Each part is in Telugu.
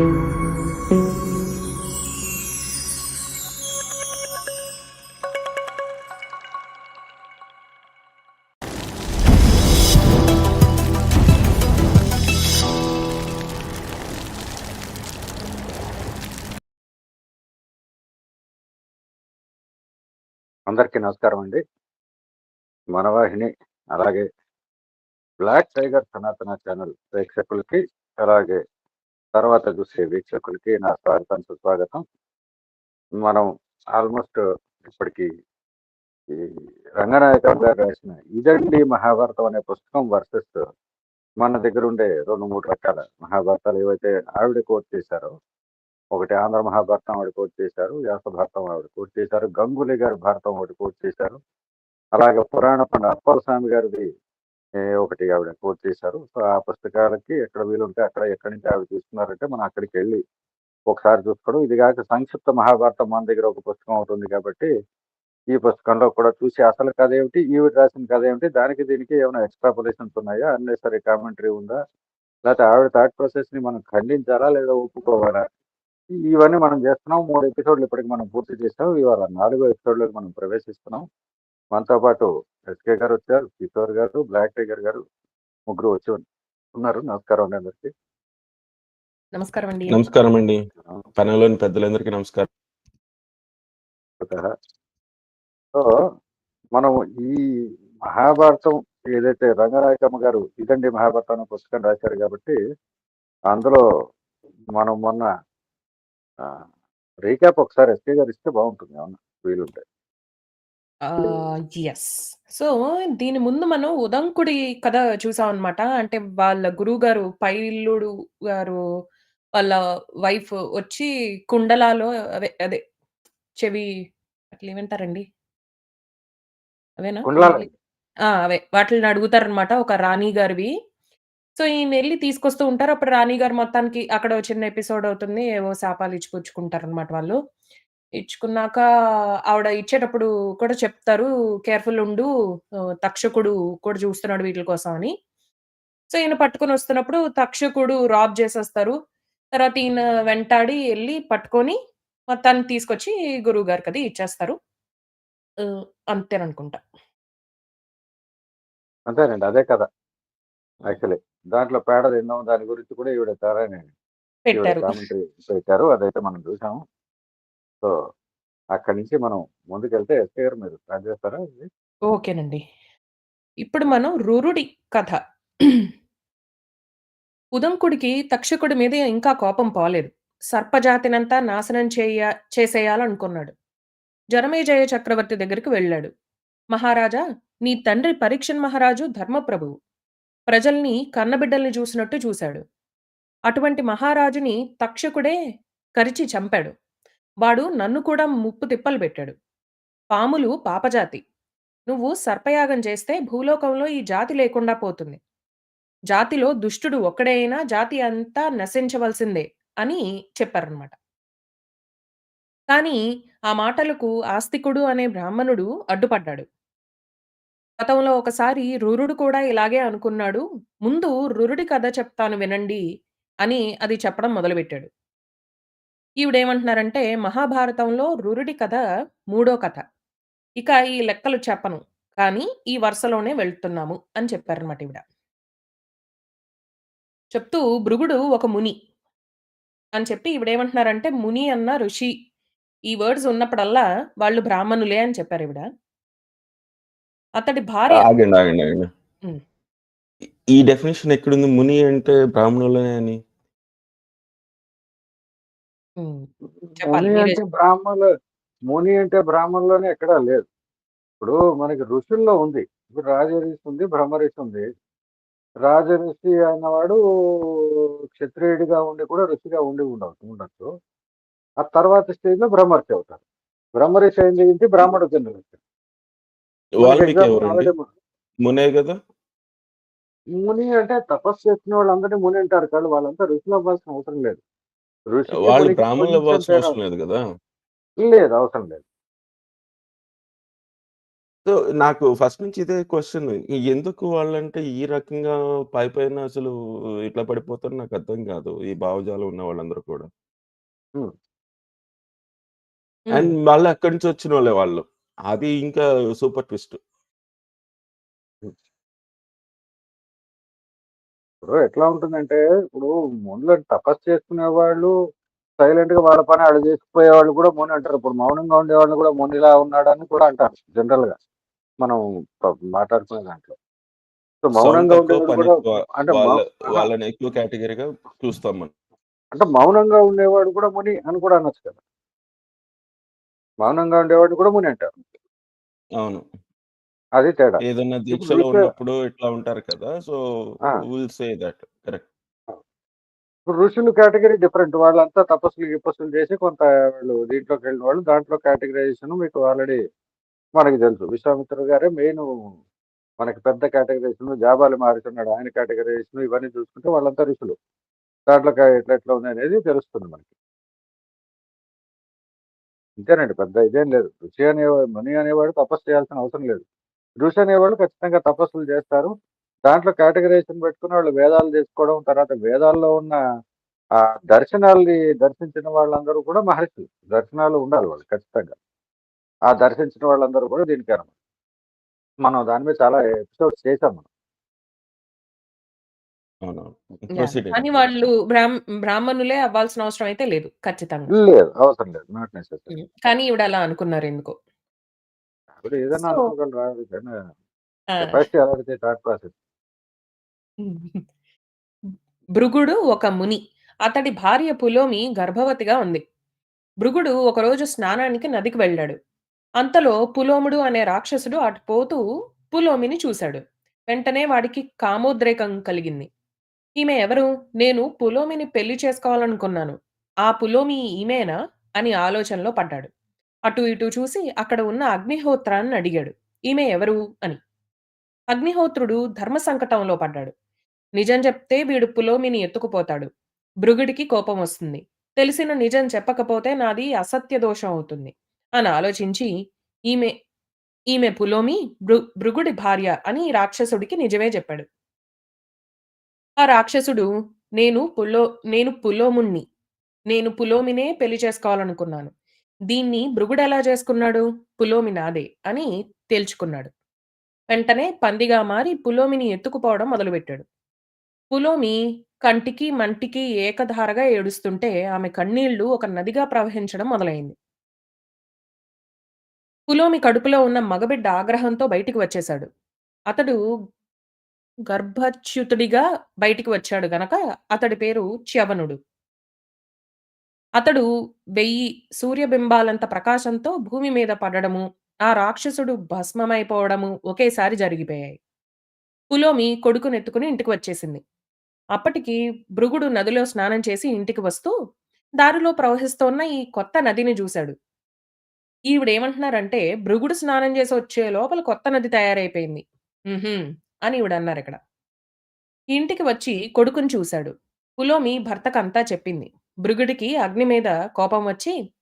అందరికీ నమస్కారం అండి. మనవాహిని అలాగే బ్లాక్ టైగర్ సనాతన ఛానల్ ప్రేక్షకులకి, అలాగే తర్వాత చూసే వీక్షకులకి నా స్వాగతం, సుస్వాగతం. మనం ఆల్మోస్ట్ ఇప్పటికి ఈ రంగనాయకం గారు రాసిన 'ఇదండి మహాభారతం' అనే పుస్తకం వర్సెస్ మన దగ్గర ఉండే రెండు మూడు రకాల మహాభారతాలు ఏవైతే ఆవిడ కోట్ చేశారో, ఒకటి ఆంధ్ర మహాభారతం ఆవిడ కోట్ చేశారు. వ్యాస భారతం ఆవిడ కోట్ చేశారు. గంగూలీ గారి భారతం ఒకటి కోట్ చేశారు. అలాగే పురాణ పండ అప్పలస్వామి గారిది ఒకటి ఆవిడ కోట్ చేశారు. సో, ఆ పుస్తకాలకి ఎక్కడ వీలుంటే అక్కడ ఎక్కడి నుంచి ఆవిడ తీసుకున్నారంటే మనం అక్కడికి వెళ్ళి ఒకసారి చూసుకోవడం. ఇది కాక సంక్షిప్త మహాభారతం మన దగ్గర ఒక పుస్తకం అవుతుంది కాబట్టి, ఈ పుస్తకంలో కూడా చూసి అసలు కథ ఏమిటి? ఈవిడ రాసిన కథ ఏమిటి? దానికి దీనికి ఏమైనా ఎక్స్‌ట్రాపోలేషన్స్ ఉన్నాయా? అన్నెసరీ కామెంటరీ ఉందా? లేకపోతే ఆవిడ థాట్ ప్రాసెస్‌ని మనం ఖండించాలా? లేదా ఒప్పుకోవాలా? ఇవన్నీ మనం చేస్తున్నాం. మూడు ఎపిసోడ్‌లు ఇప్పటికి మనం పూర్తి చేసాం. ఇవాళ నాలుగో ఎపిసోడ్‌లోకి మనం ప్రవేశిస్తున్నాం. మనతో పాటు ఎస్‌కే గారు వచ్చారు, కిషోర్ గారు, బ్లాక్ టైగర్ గారు ముగ్గురు వచ్చి ఉన్నారు. నమస్కారం అండి అందరికి. నమస్కారం అండి. నమస్కారం అండి. ప్యానెల్‌లోని పెద్దలందరికీ నమస్కారం. సో, మనం ఈ మహాభారతం ఏదైతే రంగనాయకమ్మ గారు 'ఇదండి మహాభారతం' అనే పుస్తకం రాశారు కాబట్టి, అందులో మనం మొన్న రీక్యాప్ ఒకసారి ఎస్‌కే గారు ఇస్తే బావుంటుంది ఏమన్నా వీలుంటే. ఆహ్, యెస్. సో, దీని ముందు మనం ఉదంకుడి కథ చూసామనమాట. అంటే వాళ్ళ గురువుగారు పైల్లుడు గారు వాళ్ళ వైఫ్ వచ్చి కుండలాలో అవే అదే చెవి అట్లేమంటారండి? అవేనా? కుండలాలు. ఆ! అవే. వాటిల్ని అడుగుతారనమాట ఒక రాణి గారివి. సో, ఈయనెళ్ళి తీసుకొస్తూ ఉంటారు. అప్పుడు రాణి గారు మొత్తానికి అక్కడ ఓ చిన్న ఎపిసోడ్ అవుతుంది. ఏవో శాపాలు ఇచ్చిపుచ్చుకుంటారనమాట వాళ్ళు. ఇచ్చుకున్నాక ఆవిడ ఇచ్చేటప్పుడు కూడా చెప్తారు. కేర్‌ఫుల్ ఉండు. ఆహ్, తక్షకుడు కూడా చూస్తున్నాడు వీటిల కోసం అని. సో, ఈయన పట్టుకొనొస్తున్నప్పుడు తక్షకుడు రాబ్ చేసేస్తారు. తర్వాత ఈయన వెంటాడి ఎళ్ళి పట్టుకొని మొత్తానికి తీసుకొచ్చి గురువు గారికది ఇచ్చేస్తారు. ఆహ్, అంతేననుకుంటా. అంతేనండి. అదే కథ. యాక్చువల్లీ. దాంట్లో పేడ తినడం దాని గురించి కూడా ఈవిడ చాలానే ఈవిడ పెట్టారు. కామెంటరీ పెట్టారు. అదైతే మనం చూసాము. సో, అక్కడి నుంచి మనం ముందుకెళ్తే ఎస్‌కే గారు మీరు స్టార్ట్ చేస్తారా ఇది? ఓకేనండి. ఇప్పుడు మనం రురుడి కథ. ఉదంకుడికి తక్షకుడి మీద ఇంకా కోపం పోలేదు. సర్పజాతినంతా నాశనం చేయ చేసేయాలనుకున్నాడు. జనమేజయ చక్రవర్తి దగ్గరికి వెళ్ళాడు. మహారాజా! నీ తండ్రి పరీక్షన్ మహారాజు ధర్మప్రభువు. ప్రజల్ని కన్నబిడ్డల్ని చూసినట్టు చూశాడు. అటువంటి మహారాజుని తక్షకుడే కరిచి చంపాడు. వాడు నన్ను కూడా ముప్పు తిప్పలు పెట్టాడు. పాములు పాపజాతి. నువ్వు సర్పయాగం చేస్తే భూలోకంలో ఈ జాతి లేకుండా పోతుంది. జాతిలో దుష్టుడు ఒక్కడే అయినా జాతి అంతా నశించవలసిందే అని చెప్పారనమాట. కానీ ఆ మాటలకు ఆస్తికుడు అనే బ్రాహ్మణుడు అడ్డుపడ్డాడు. గతంలో ఒకసారి రురుడు కూడా ఇలాగే అనుకున్నాడు. ముందు రురుడి కథ చెప్తాను వినండి అని అది చెప్పడం మొదలుపెట్టాడు. ఈవిడేమంటున్నారంటే మహాభారతంలో రురుడి కథ మూడో కథ. ఇక ఈ లెక్కలు చెప్పను. కానీ ఈ వరుసలోనే వెళ్తున్నాము అని చెప్పారనమాట ఈవిడ. చెప్తూ భృగుడు ఒక ముని. అని చెప్పి ఈవిడేమంటున్నారంటే ముని అన్న ఋషి. ఈ వర్డ్స్ ఉన్నప్పుడల్లా వాళ్ళు బ్రాహ్మణులే అని చెప్పారీవిడ. అతడి భార్య ఆగండి. ఆగండి. ఆగండి. హ్మ్. ఈ- ఈ డెఫినిషన్ ఎక్కడుంది? ముని అంటే బ్రాహ్మణులనే అని. హ్మ్. చెప్పాలి. ముని మీరే అంటే. బ్రాహ్మణులు ముని అంటే బ్రాహ్మణుల్లోనే ఎక్కడా లేదు. ఇప్పుడు మనకి ఋషుల్లో ఉంది. ఇప్పుడు రాజఋషి ఉంది, బ్రహ్మఋషి ఉంది. రాజఋషి అన్నవాడు క్షత్రియుడిగా ఉండి కూడా ఋషిగా ఉండి ఉండవచ్చు ఉండొచ్చు. ఆ తర్వాత స్టేజ్‌లో బ్రహ్మర్షి అవుతారు. బ్రహ్మర్షి అయిన నుంచి బ్రాహ్మడు కింద వస్తాడు. మనకి వాల్మీకి ఎగ్జాంపుల్ ఎవరండి? ఆల్రెడీ మ మునే గదా? ముని అంటే తపస్సు చేసిన వాళ్ళందరినీ ముని అంటారు. కానీ వాళ్ళంతా ఋషులు అవ్వాల్సిన అవసరం లేదు. వాళ్ళు బ్రాహ్మణులు అవసరం లేదు గదా? లేదు. అవసరం లేదు. సో, నాకు ఫస్ట్ నుంచి ఇదే క్వెషన్. ఎందుకు వాళ్ళంటే ఈ రకంగా పైపైన అసలు ఇట్లా పడిపోతారో నాకు అర్థం కాదు. ఈ భావజాలం ఉన్న వాళ్ళందరూ కూడా. అండ్. మళ్ళీ అక్కడి నుంచి వచ్చినోళ్ళే వాళ్ళు. అది ఇంకా సూపర్ ట్విస్ట్. ఎట్లా ఉంటుందంటే, ఇప్పుడు మునులు తపస్సు చేసుకునేవాళ్ళు సైలెంట్‌గా వాళ్ళ పని ఆళ్ళు చేసుకుపోయేవాళ్ళు కూడా ముని అంటారు. ఇప్పుడు మౌనంగా ఉండేవాళ్ళని కూడా మునిలా ఉన్నాడని కూడా అంటారు జనరల్‌గా. మనం ప మాట్లాడుకునే దాంట్లో. సో, మౌనంగా ఉండేవాడు కూడా. అంటే వాళ్ళ! వాళ్ళని ఎక్కువ కేటగరీగా చూస్తాం మనం. అంటే మౌనంగా ఉండేవాడు కూడా ముని అని కూడా అనొచ్చు కదా! మౌనంగా ఉండేవాడిని కూడా ముని అంటారు. అవును. అది తేడా. ఇప్పుడు దీక్షలో ఉన్నప్పుడు ఇట్లా ఉంటారు కదా! So! Will say that. Correct. ఇప్పుడు ఋషులు కేటగరీ డిఫరెంట్. వాళ్ళంతా తపస్సులు, గిపస్సులు చేసి కొంత వాళ్ళు దీంట్లోకెళ్ళిన వాళ్ళు. దాంట్లో కేటగరైజేషన్ మీకు ఆల్రెడీ మనకి తెలుసు. విశ్వామిత్రుడు గారే మెయిను మనకి పెద్ద కేటగరైజేషన్. జాబాలి మారుతున్నాడు. ఆయన కేటగరైజేషన్ ఇవన్నీ చూసుకుంటే వాళ్ళంతా ఋషులు. దాంట్లో ఎట్లా ఎట్లా ఉందనేది తెలుస్తుంది మనకి. అంతేనండి. పెద్ద ఇదేం లేదు. ఋషి అనేవాడు ముని అనేవాడు తపస్సు చేయాల్సిన అవసరం లేదు. ఋషి అనేవాళ్ళు ఖచ్చితంగా తపస్సులు చేస్తారు. దాంట్లో కేటగరైజేషన్ పెట్టుకొని వాళ్ళు వేదాలు తెలుసుకోవడం, తర్వాత వేదాల్లో ఉన్న ఆహ్, దర్శనాల్ని దర్శించిన వాళ్ళందరూ కూడా మహర్షులు. దర్శనాలు ఉండాలి వాళ్ళకి ఖచ్చితంగా. ఆ దర్శించిన వాళ్ళందరూ కూడా దీనికే అన్నమాట. మనం దాని మీద చాలా ఎపిసోడ్స్ చేసాం మనం. కానీ. వాళ్ళు బ్రాహ్మ్ బ్రాహ్మణులే అవ్వాల్సిన అవసరం అయితే లేదు. ఖచ్చితంగా. లేదు. అవసరం లేదు. Not necessary. కానీ ఈవిడ అలా అనుకున్నారెందుకో. ఆవిడ ఏదైనా సో అనుకోగలరు. ఆవిడకైనా ఆ! కెపాసిటీ అలాంటిదే థాట్ ప్రాసెస్. భృగుడు ఒక ముని. అతడి భార్య పులోమి గర్భవతిగా ఉంది. భృగుడు ఒకరోజు స్నానానికి నదికి వెళ్ళాడు. అంతలో పులోముడు అనే రాక్షసుడు అటు పోతూ పులోమిని చూశాడు. వెంటనే వాడికి కామోద్రేకం కలిగింది. ఈమె ఎవరు? నేను పులోమిని పెళ్ళి చేసుకోవాలనుకున్నాను. ఆ పులోమి ఈమెనా? అని ఆలోచనలో పడ్డాడు. అటు ఇటు చూసి అక్కడ ఉన్న అగ్నిహోత్రాన్ని అడిగాడు. ఈమె ఎవరు? అని. అగ్నిహోత్రుడు ధర్మ సంకటంలో పడ్డాడు. నిజం చెప్తే వీడు పులోమిని ఎత్తుకుపోతాడు. భృగుడికి కోపం వస్తుంది. తెలిసిన నిజం చెప్పకపోతే నాది అసత్య దోషం అవుతుంది. అని ఆలోచించి ఈమె ఈమె పులోమి భృ భృగుడి భార్య అని రాక్షసుడికి నిజమే చెప్పాడు. ఆ రాక్షసుడు నేను పులో నేను పులోముణ్ణి. నేను పులోమినే పెళ్ళి చేసుకోవాలనుకున్నాను. దీన్ని భృగుడెలా చేసుకున్నాడు? పులోమి నాదే అని తేల్చుకున్నాడు. వెంటనే పందిగా మారి పులోమిని ఎత్తుకుపోవడం మొదలుపెట్టాడు. పులోమి కంటికి, మంటికి ఏకధారగా ఏడుస్తుంటే ఆమె కన్నీళ్ళు ఒక నదిగా ప్రవహించడం మొదలైంది. పులోమి కడుపులో ఉన్న మగబిడ్డ ఆగ్రహంతో బయటికి వచ్చేశాడు. అతడు గర్భచ్యుతుడిగా బయటికి వచ్చాడు గనక అతడి పేరు చ్యవనుడు. అతడు వెయ్యి సూర్యబింబాలంత ప్రకాశంతో భూమి మీద పడడము, ఆ రాక్షసుడు భస్మమైపోవడము ఒకేసారి జరిగిపోయాయి. పులోమి కొడుకునెత్తుకుని ఇంటికి వచ్చేసింది. అప్పటికి భృగుడు నదిలో స్నానం చేసి ఇంటికి వస్తూ, దారిలో ప్రవహిస్తోన్న ఈ కొత్త నదిని చూశాడు ఈవిడేమంటున్నారంటే, భృగుడు స్నానం చేసి వచ్చే లోపల కొత్త నది తయారైపోయింది. హుహు. అని ఈవిడన్నారిక్కడ. ఇంటికి వచ్చి కొడుకుని చూశాడు పులోమి భర్తకంతా చెప్పింది. భృగుడికి అగ్ని మీద కోపం వచ్చి,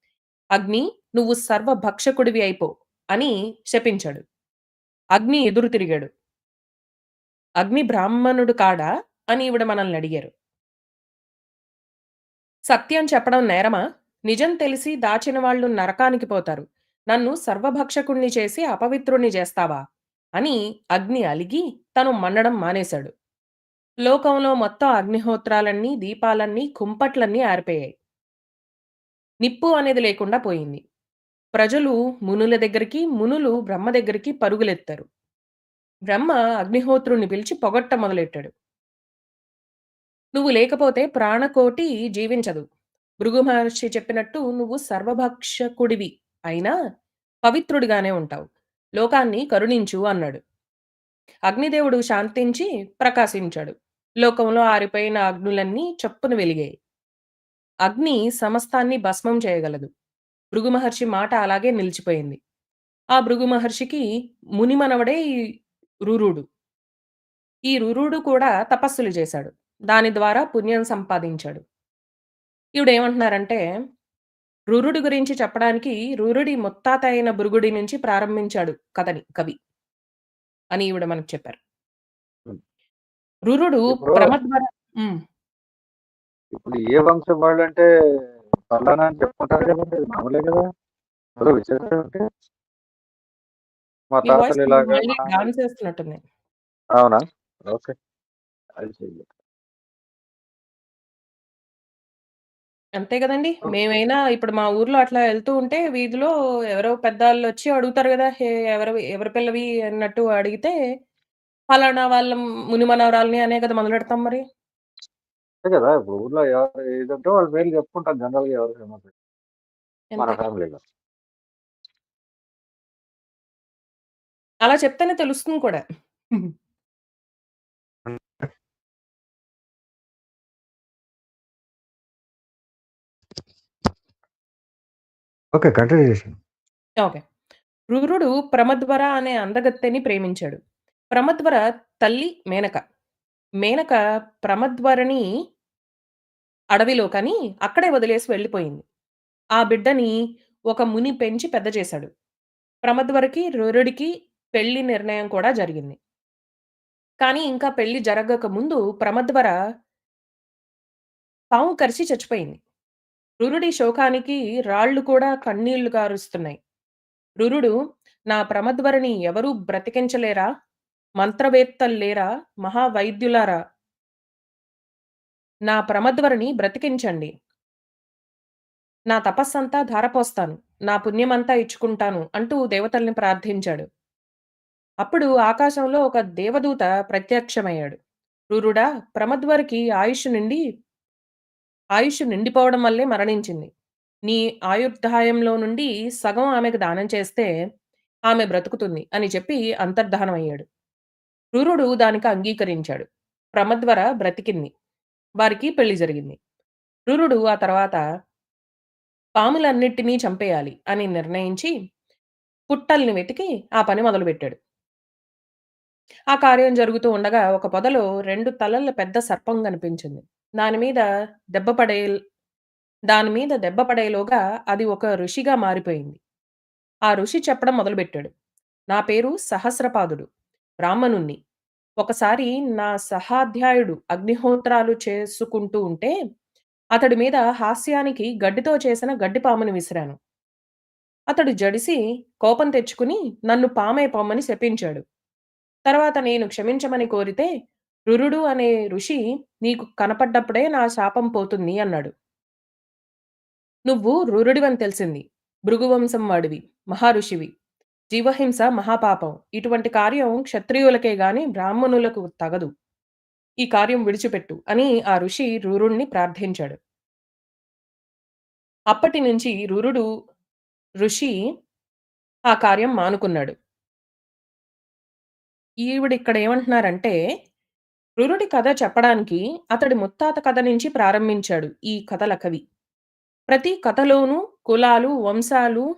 "అగ్ని నువ్వు సర్వభక్షకుడివి అయిపో" అని శపించాడు. అగ్ని ఎదురు తిరిగాడు. "అగ్ని బ్రాహ్మణుడు కాడా?" అని ఈవిడ మనల్నడిగారు. సత్యం చెప్పడం నేరమా? నిజం తెలిసి దాచిన వాళ్ళు నరకానికి పోతారు. నన్ను సర్వభక్షకుణ్ణి చేసి అపవిత్రుణ్ణి చేస్తావా? అని అగ్ని అలిగి తను మన్నడం మానేశాడు. లోకంలో మొత్తం అగ్నిహోత్రాలన్నీ, దీపాలన్నీ, కుంపట్లన్నీ ఆరిపోయాయి. నిప్పు అనేది లేకుండా పోయింది. ప్రజలు మునుల దగ్గరికి, మునులు బ్రహ్మ దగ్గరికి పరుగులెత్తారు. బ్రహ్మ అగ్నిహోత్రుణ్ణి పిలిచి పొగట్ట మొదలెట్టాడు. "నువ్వు లేకపోతే ప్రాణకోటి జీవించదు. భృగు మహర్షి చెప్పినట్టు నువ్వు సర్వభక్షకుడివి అయినా పవిత్రుడిగానే ఉంటావు. లోకాన్ని కరుణించు" అన్నాడు. అగ్నిదేవుడు శాంతించి ప్రకాశించాడు. లోకంలో ఆరిపోయిన అగ్నులన్నీ చప్పున వెలిగాయి. అగ్ని సమస్తాన్ని భస్మం చేయగలదు. భృగు మహర్షి మాట అలాగే నిలిచిపోయింది. ఆ భృగు మహర్షికి మునిమనవడే ఈ రురుడు. ఈ రురుడు కూడా తపస్సులు చేశాడు. దాని ద్వారా పుణ్యం సంపాదించాడు. ఈవిడేమంటున్నారంటే, రురుడి గురించి చెప్పడానికి రురుడి ముత్తాత అయిన భృగుడి నుంచి ప్రారంభించాడు కథని కవి. అని ఈవిడ మనకు చెప్పారు. రురుడు ఇప్పుడు ప్రమద్వర హ్మ్. ఇప్పుడు ఏ వంశం వాళ్ళంటే పలానా అని చెప్పుకుంటారు కదండీ! మామూలే కదా! అందులో విశేషం ఏంటి? మా తాతలు ఇలాగా డాన్స్. అవునా? ఓకే. అది చెయ్యలేదు. అంతే! హ్మ్. మేమైనా ఇప్పుడు మా ఊర్లో అట్లా ఎళ్తూ ఉంటే వీధిలో ఎవరో పెద్దాళ్ళొచ్చి అడుగుతారు గదా! హే ఎవరివి ఎవరి పిల్లవి అన్నట్టు అడిగితే, పలానా వాళ్ళ ముని మనవరాల్ని అనే కదా మొదలెడతాం మరి. అంతే కదా! ఇప్పుడు ఊర్లో ఎవరు ఏదంటే వాళ్ళ పేర్లు చెప్పుకుంటాం జనరల్‌గా ఎవరు ఫేమస్ మన. ఫ్యామిలీలో. అలా చెప్తేనే తెలుస్తుంది కూడా. ఓకే. కంటిన్యూ. ఓకే. రురుడు ప్రమద్వర అనే అందగత్తెని ప్రేమించాడు. ప్రమద్వర తల్లి మేనక. మేనక ప్రమద్వరని అడవిలో కానీ అక్కడే వదిలేసి వెళ్ళిపోయింది. ఆ బిడ్డని ఒక ముని పెంచి పెద్ద చేశాడు. ప్రమద్వరకి, రురుడికి పెళ్ళి నిర్ణయం కూడా జరిగింది. కానీ ఇంకా పెళ్ళి జరగక ముందు ప్రమద్వర పాము కరిచి చచ్చిపోయింది. రురుడి శోకానికి రాళ్ళు కూడా కన్నీళ్ళు కారుస్తున్నాయి. రురుడు నా ప్రమద్వరని ఎవరూ బ్రతికించలేరా? మంత్రవేత్తలు లేరా మహావైద్యులారా! నా ప్రమద్వరిని బ్రతికించండి. నా తపస్సంతా ధారపోస్తాను. నా పుణ్యమంతా ఇచ్చుకుంటాను అంటూ దేవతల్ని ప్రార్థించాడు. అప్పుడు ఆకాశంలో ఒక దేవదూత ప్రత్యక్షమయ్యాడు. రురుడా ప్రమద్వరికి ఆయుష్ నిండి ఆయుష్ నిండిపోవడం వల్లే మరణించింది. నీ ఆయుర్దాయంలో నుండి సగం ఆమెకు దానం చేస్తే ఆమె బ్రతుకుతుంది అని చెప్పి అంతర్ధానమయ్యాడు. రురుడు దానికి అంగీకరించాడు. ప్రమద్వర బ్రతికింది. వారికి పెళ్ళి జరిగింది. రురుడు ఆ తర్వాత పాములన్నిటిని చంపేయాలి అని నిర్ణయించి పుట్టల్ని వెతికి ఆ పని మొదలుపెట్టాడు. ఆ కార్యం జరుగుతూ ఉండగా ఒక పొదలో రెండు తలల పెద్ద సర్పం కనిపించింది. దాని మీద దెబ్బ పడే దాని మీద దెబ్బ పడేలోగా అది ఒక ఋషిగా మారిపోయింది. ఆ ఋషి చెప్పడం మొదలుపెట్టాడు. నా పేరు సహస్రపాదుడు. బ్రాహ్మణుణ్ణి. ఒకసారి నా సహాధ్యాయుడు అగ్నిహోత్రాలు చేసుకుంటూ ఉంటే, అతడి మీద హాస్యానికి గడ్డితో చేసిన గడ్డి పాముని విసిరాను. అతడు జడిసి కోపం తెచ్చుకుని నన్ను పామే పొమ్మని శపించాడు. తర్వాత నేను క్షమించమని కోరితే, రురుడు అనే ఋషి నీకు కనపడ్డప్పుడే నా శాపం పోతుంది అన్నాడు. నువ్వు రురుడివని తెలిసింది. భృగువంశం వాడివి. మహాఋషివి. జీవహింస మహాపాపం. ఇటువంటి కార్యం క్షత్రియులకే గాని బ్రాహ్మణులకు తగదు. ఈ కార్యం విడిచిపెట్టు అని ఆ ఋషి రురుడిని ప్రార్థించాడు. అప్పటి నుంచి రురుడు ఋషి ఆ కార్యం మానుకున్నాడు. ఈవిడిక్కడ ఏమంటున్నారంటే, రురుడి కథ చెప్పడానికి అతడి ముత్తాత కథ నుంచి ప్రారంభించాడు ఈ కథల కవి. ప్రతి కథలోనూ కులాలు, వంశాలు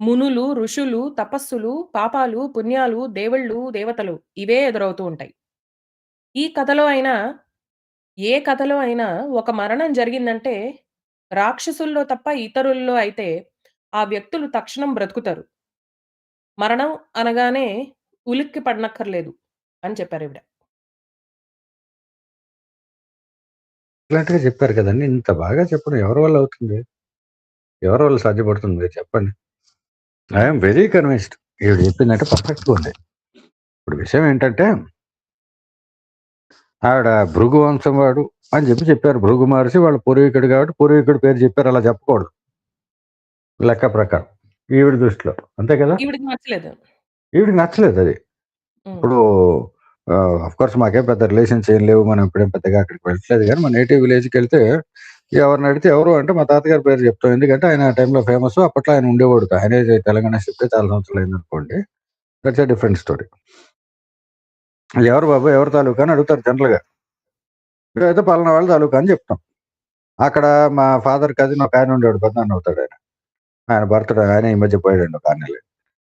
మునులు, ఋషులు, తపస్సులు, పాపాలు, పుణ్యాలు, దేవుళ్ళు, దేవతలు ఇవే ఎదురవుతూ ఉంటాయి. ఈ కథలో అయినా, ఏ కథలో అయినా ఒక మరణం జరిగిందంటే, రాక్షసుల్లో తప్ప ఇతరుల్లో అయితే ఆ వ్యక్తులు తక్షణం బ్రతుకుతారు. మరణం అనగానే ఉలిక్కి పడనక్కర్లేదు అని చెప్పారీవిడ. ఇలాంటిగా చెప్పారు కదండీ! ఇంత బాగా చెప్పడం ఎవరి వల్ల అవుతుంది? ఎవరి వల్ల సాధ్యపడుతుంది మీరు చెప్పండి? I am very convinced. ఈవిడ చెప్పిందంటే పర్ఫెక్ట్‌గా ఉంది. ఇప్పుడు విషయం ఏంటంటే ఆవిడ భృగు వంశం వాడు అని చెప్పి చెప్పారు. భృగు మహర్షి వాళ్ళ పూర్వీకుడు కాబట్టి పూర్వీకుడి పేరు చెప్పారు. అలా చెప్పకూడదు. లెక్క ప్రకారం. ఈవిడ దృష్టిలో. అంతే కదా! ఈవిడకి నచ్చలేదు. అది. ఇప్పుడు ఆహ్, ఆఫ్‌కోర్స్ మాకేం పెద్ద రిలేషన్స్ ఏం లేవు. మనం ఎప్పుడేం పెద్దగా అక్కడికి వెళ్ళట్లేదు గానీ, మా నేటివ్ విలేజ్‌కెళ్తే ఎవరిని అడిగితే ఎవరు అంటే మా తాతగారి పేరు చెప్తాం. ఎందుకంటే ఆయన ఆ టైంలో ఫేమస్. అప్పట్లో ఆయన ఉండేవాడు. ఆయన తెలంగాణ చెప్తే చాలా సంవత్సరాలు అయిందనుకోండి. That's a different story. ఎవరు బాబు ఎవరి తాలూకా అని అడుగుతారు జనరల్‌గా. అయితే పలానా వాళ్ళ తాలూకా అని చెప్తాం. అక్కడ మా ఫాదర్ కజిన్ ఒక ఆయన ఉండేవాడు. పెద్దనాన్న అవుతాడు ఆయన ఆయన బర్త్‌డే ఆయన ఈ మధ్య పోయాడు ఒక 6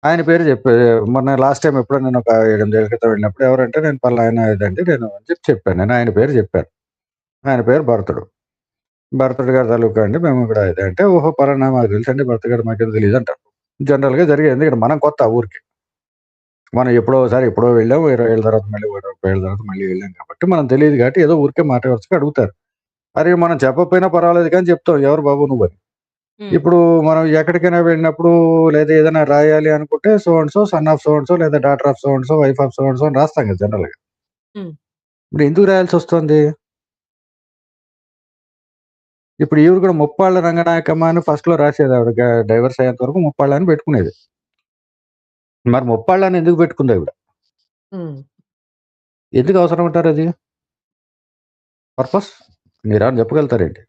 ఆయన పేరు చెప్పే మొన్న లాస్ట్ టైం ఎప్పుడో నేను ఒక 7, 8 క్రితం వెళ్ళినప్పుడు ఎవరంటే నేను పలానా ఆయన ఇదండి నేను అని చెప్పి చెప్పాను. నేను ఆయన పేరు చెప్పాను. ఆయన పేరు భరతుడు. భరతుడి గారి తాలూకా అండి. మేము కూడా ఇదే అంటే ఓహో పలానా మాకు తెలుసు అండి భరత్ గారు మాకేం తెలియదు అంటారు. జనరల్గా జరిగేది ఇక్కడ మనం కొత్త ఊరికి. మనం ఎప్పుడో ఒకసారి ఎప్పుడో వెళ్ళాం ఇరవై ఏళ్ళ తర్వాత మళ్ళీ ఇరవై ఏళ్ళ తర్వాత మళ్ళీ వెళ్ళాం కాబట్టి మనం తెలియదు కాబట్టి ఏదో ఊరికే మాట వరుసగా అడుగుతారు. అరే మనం చెప్పకపోయినా పర్వాలేదు కానీ చెప్తాం ఎవరు బాబు నువ్వు అని. ఇప్పుడు మనం ఎక్కడికైనా వెళ్ళినప్పుడు లేదా ఏదైనా రాయాలి అనుకుంటే so and so son of so and so లేదా daughter of so and so wife of so and so అని రాస్తాం కదా జనరల్గా. ఉమ్. ఇప్పుడు ఎందుకు రాయాల్సి వస్తుంది? ఇప్పుడు ఈవిడ కూడా ముప్పాళ్ళ రంగనాయకమ్మ అని ఫస్ట్లో రాసేది ఆవిడ. డైవర్స్ అయ్యేంత వరకు ముప్పాళ్ళ అని పెట్టుకునేది. మరి ముప్పాళ్ళ అని ఎందుకు పెట్టుకుంది ఆవిడ. ఎందుకు అవసరం అంటారు అది? పర్పస్ మీరు అని చెప్పగలుగుతారేంటి?